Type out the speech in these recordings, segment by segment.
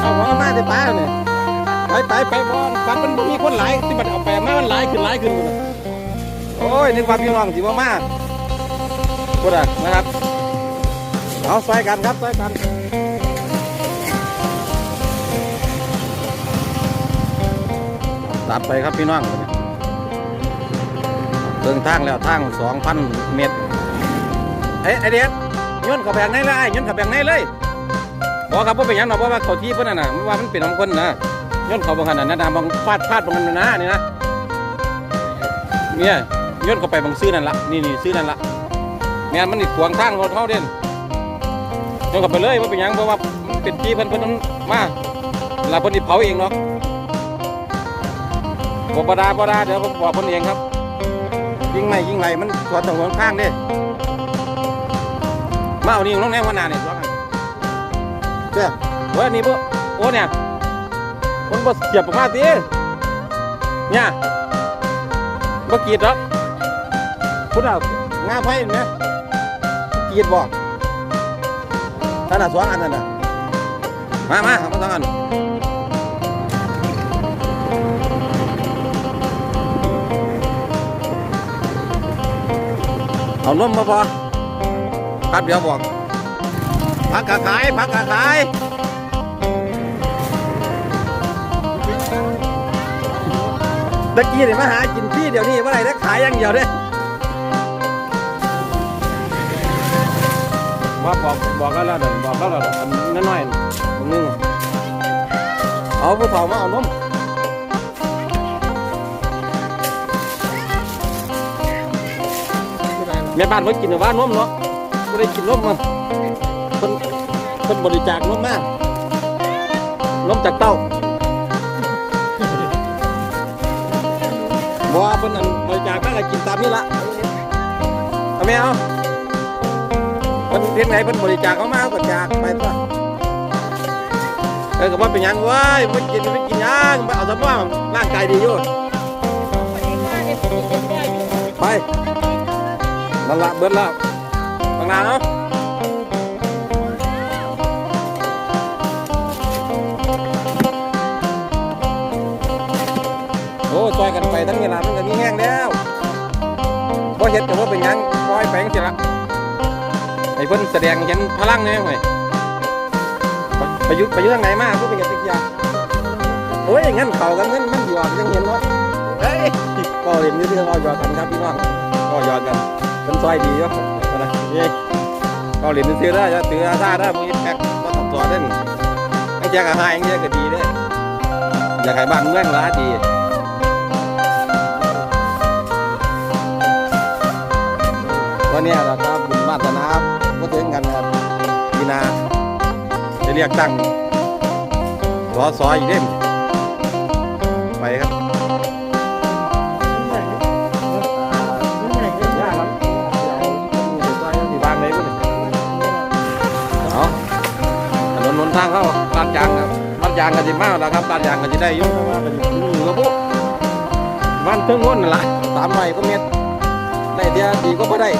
เอาหัวมาได้ปลาเนี่ยไปไปไปบอลฟันมันมีคนหลายที่มันเอาไปมามันหลายขึ้นหลายขึ้นโอ้ยนึกว่าพี่น้องสิบ่มาพูดอะนะครับเอาใส่กันครับใส่กันตัดไปครับพี่น้องเดินทางแล้วทาง2,000เมตรเอ้ยไอเดียน ย้อนเขับแบงในเลยไอ้ย้อนเขับแบงในเลยบอกครับว่าเป็นยังหรอกเพราะว่าเขาที่เพิ่นน่ะนะมันว่ามันเป็นของคนนะย้อนเขาบางขนาดนั้นนะบางฟาดฟาดบางนั้นนะนี่นะเนี่ยย้อนเข้าไปบางซื้อนั่นละนี่นี่ซื้อนั่นละแม่นมันนี่ขวางทางรถเขาเด่นย้อนเข้าไปเลยว่าเป็นยังเพราะว่าเป็นที่เพิ่อนเพิ่นนั้นมาเวลาเพิ่นนี่เผาเองเนาะบอกบดาบดาเดี๋ยวผมบอกเพิ่นเองครับ ยิงไหนยิงไหนมันถอดตรงข้างเด้ มาเอานี่น้องแน่วันนาเนี่ยร้องไงเจ้าโอ้ยนี่พวกโอ้เนี่ยมันบ่เสียบออกมาสิเนี่ยบ่กรีดหรอกพุทธเอางาไฟเห็นไหมกรีดบ่ท่านน่ะสองอันนั่นน่ะมามาเอามาสองอันเอานมมาพอ ครับเดี๋ยวบอกพักกะขายพักกะขายตะกี้เนี่ยมาหากินพี่เดี๋ยวนี้เมื่อไหร่ได้ขายอย่างเดียวเด้ว่าบอกบอกแล้วแล้วเดี๋ยวบอกแล้วแล้วอันน้อยๆตรงนึงเอาผู้เฒ่ามาเอานมแม่บ้านเพิ่นกินแต่ว่านมเนาะ ไม่ได้กินนมมันเพิ่นเพิ่นบริจาคนมมากนมจากเต้าบ่ว่าเพิ่นอันบริจาคมาก็กินตามนี้ละเอาไหมเอาเพิ่นเพียงไหนเพิ่นบริจาคเขามาก็จากไปซะเออก็ว่าเป็นหยังเว้ยไม่กินไม่กินหยังไปเอาสมว่าร่างกายดีอยู่ไปนั่นละเบิดแล้ว บางนานเนาะโอ้จอยกันไปทั้งเวลามันก็มีแห้งแล้วพอเห็นแต่ว่าเป็นยังปล่อยไปจังสิละไอ้เพิ่นแสดงเห็นพลังเนี่ยเว้ยไปไปอยุไปอยุทางไหนมาเพื่อเป็นกันติกยาโอ้ยงั้นเขากันงั้นมันหยอดยังเห็นเนาะเฮ้ยก็เห็นนี่ที่เราหยอดกันครับพี่น้องก็หยอดกัน เป็นซอยดีเนาะนะนี่เกาหลีนซื้อได้จะตืออาซาได้พวกนี้แพ็คก็ต้องตัวเด่นไอ้แจ็คอาหารอย่างเจียก็ดีเด้อยากให้บ้านเมืองละดีวันนี้เราก็บุญมาตนาก็ถึงกันครับพีนาจะเรียกตั้งสอสออีกเด้มไปครับ ทางเข้าลาดยางครับลาดยางกันจิมากแล้วครับลาดยางกันจะได้ยุ่งว่ากันอยู่กับพวกวันเทิงง้นนั่นละสามหน่อยก็เม็ดได้เดียวดีก็พอได้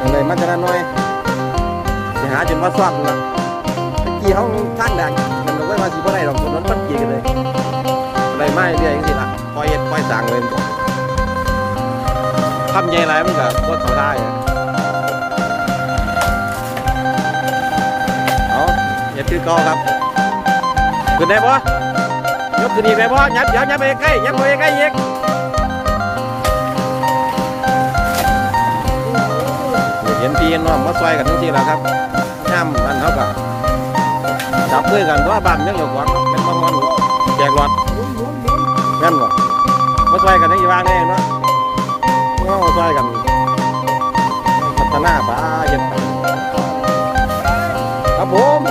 อะไรมันจะน้อยสิหาจนว่าซ้อนละตะกี้เขาทางด่างมันก็ว่าสิบ่ได้หรอกถนนมันกี่กันเลยอะไรไม่เรื่อยจังสิละคอยเอ็ดคอยสั่งเลยทำใหญ่ไรมันก็บ่เขาได้ อย่าถือเกอครับขึ้นได้ปะยกขึ้นอีกได้ปะยับยับยับไปใกล้ยับไปใกล้อีกเห็นพี่เห็นน้องมาซอยกันทั้งทีแล้วครับย่ำมันเขาก็จับมือกันเพราะว่าบ้านยังอยู่ก่อนเนาเป็นบางวันแจกหลอดแม่นบ่มาซอยกันทั้งอีวางแน่เนาะมาซอยกันพัฒนาป่าเย็นไปครับผม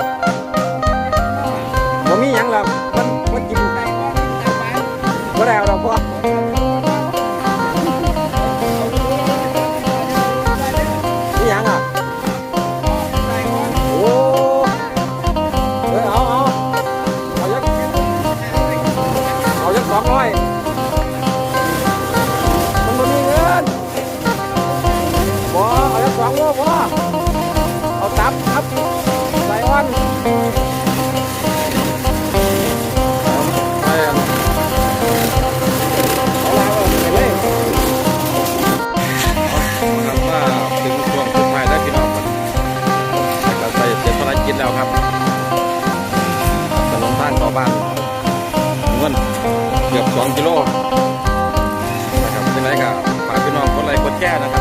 ทิตแล้วครับถนนทางต่อบ้านเงินเกือบ2กิโลนะครับยังไงก็ฝากพี่น้องคนไรค์กดแก่นะครับ